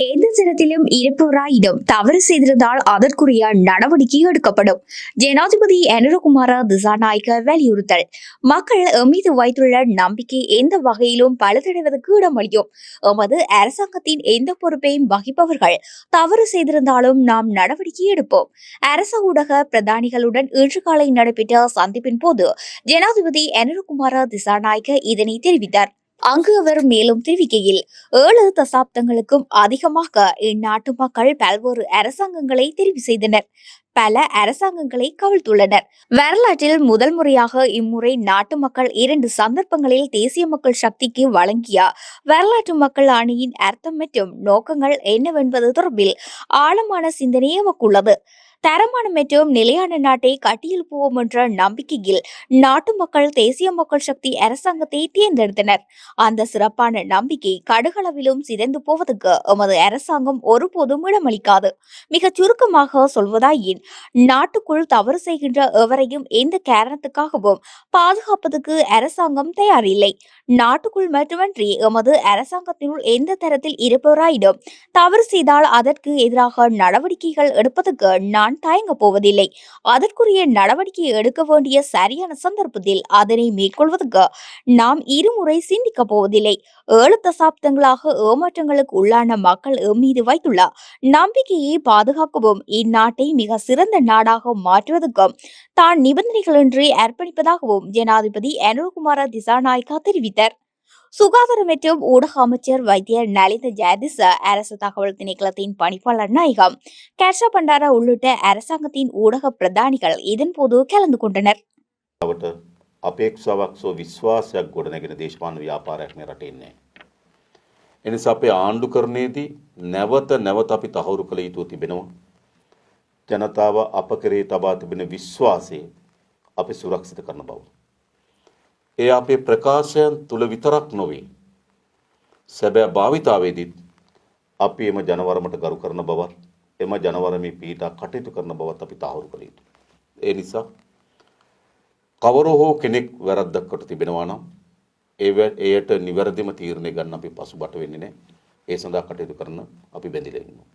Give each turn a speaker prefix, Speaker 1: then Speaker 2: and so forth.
Speaker 1: எந்த தினத்திலும் இருப்பவராயினும் தவறு செய்திருந்தால் அதற்குரிய நடவடிக்கை எடுக்கப்படும் ஜனாதிபதி அனுரகுமார திசாநாயக்க வலியுறுத்தல் மக்கள் எமீது வைத்துள்ள நம்பிக்கை எந்த வகையிலும் பழுதடைவதற்கு இடமளியும் எமது அரசாங்கத்தின் எந்த பொறுப்பையும் வகிப்பவர்கள் தவறு செய்திருந்தாலும் நாம் நடவடிக்கை எடுப்போம் அரச ஊடக பிரதானிகளுடன் இன்று காலை நடைபெற்ற சந்திப்பின் போது ஜனாதிபதி அனுரகுமார திசாநாயக்க இதனை தெரிவித்தார் அங்கு அவர் மேலும் தெரிவிக்கையில் ஏழு தசாப்தங்களுக்கும் அதிகமாக இந்நாட்டு மக்கள் பல்வேறு அரசாங்கங்களை தெரிவு செய்தனர். பல அரசாங்கங்களை கவிழ்த்துள்ளனர். வரலாற்றில் முதல் முறையாக இம்முறை நாட்டு மக்கள் இரண்டு சந்தர்ப்பங்களில் தேசிய மக்கள் சக்திக்கு வழங்கிய வரலாற்று மக்கள் அணியின் அர்த்தம் மற்றும் நோக்கங்கள் என்னவென்பது தொடர்பில் ஆழமான சிந்தனை எமக்குள்ளது தரமான மற்றும் நிலையான நாட்டை கட்டியில் போவோம் என்ற நம்பிக்கையில் நாட்டு மக்கள் தேசிய மக்கள் சக்தி அரசாங்கத்தை தேர்ந்தெடுத்தனர். அந்த சிறப்பான நம்பிக்கை கடுகளவிலும் சிதைந்து போவதற்கு எமது அரசாங்கம் ஒருபோதும் இடமளிக்காது. மிகச் சுருக்கமாக சொல்வதாயின் நாட்டுக்குள் தவறு செய்கின்ற எவரையும் எந்த காரணத்துக்காகவும் பாதுகாப்பதற்கு அரசாங்கம் தயாரில்லை. நாட்டுக்குள் மட்டுமன்றி எமது அரசாங்கத்தினுள் எந்த தரத்தில் இருப்பவராயினும் தவறு செய்தால் அதற்கு எதிராக நடவடிக்கைகள் எடுப்பதற்கு நான் தயங்கப் போவதில்லை. அதற்குரிய நடவடிக்கை எடுக்க வேண்டிய சரியான சந்தர்ப்பத்தில் அதனை மேற்கொள்வதற்கு நாம் இருமுறை சிந்திக்கப் போவதில்லை. ஏழு தசாப்தங்களாக ஏமாற்றங்களுக்கு உள்ளான மக்கள் மீது வைத்துள்ள நம்பிக்கையை பாதுகாக்கவும் இந்நாட்டை மிக சிறந்த நாடாக மாற்றுவதற்கும் தான் நிபந்தனைகளின்றி அர்ப்பணிப்பதாகவும் ஜனாதிபதி அனுர்குமார திசாநாயக்கா தெரிவித்தார். சுகாதார மற்றும் ஊடக அமைச்சர் வைத்தியர் நலிந்த ஜெயதிச அரசு தகவல் திணைக்களத்தின் பணிப்பாளர் நாயகம் கர்ஷா பண்டாரா உள்ளிட்ட அரசாங்கத்தின் ஊடக பிரதானிகள் இதன்போது கலந்து கொண்டனர்
Speaker 2: වට අපේක්ෂාවක් සෝ විශ්වාසයක් ගොඩනැගෙන දේශපාලන ව්‍යාපාරයක් මේ රටේ ඉන්නේ. එනිසා අපේ ආණ්ඩුකරණයේදී නැවත නැවත අපි තහවුරු කළ යුතුව තිබෙනවා. ජනතාව අප කරේ තබා තිබෙන විශ්වාසය අපි සුරක්ෂිත කරන බව. ඒ අපේ ප්‍රකාශයන් තුළ විතරක් නොවේ. සැබෑ භාවිතාවේදීත් අපි එම ජනවරමට ගරු කරන බවත් එම ජනවරමේ පීටා කටයුතු කරන බවත් අපි තහවුරු කළ යුතු. ඒ නිසා කවර හෝ කෙනෙක් වැරද්දක් කොට තිබෙනවා නම් ඒ වැ- එයට නිවැරදිම තීරණය ගන්න අපි පසුබට වෙන්නේ නැහැ. ඒ සඳහා කටයුතු කරන අපි බැඳිලා ඉන්නවා.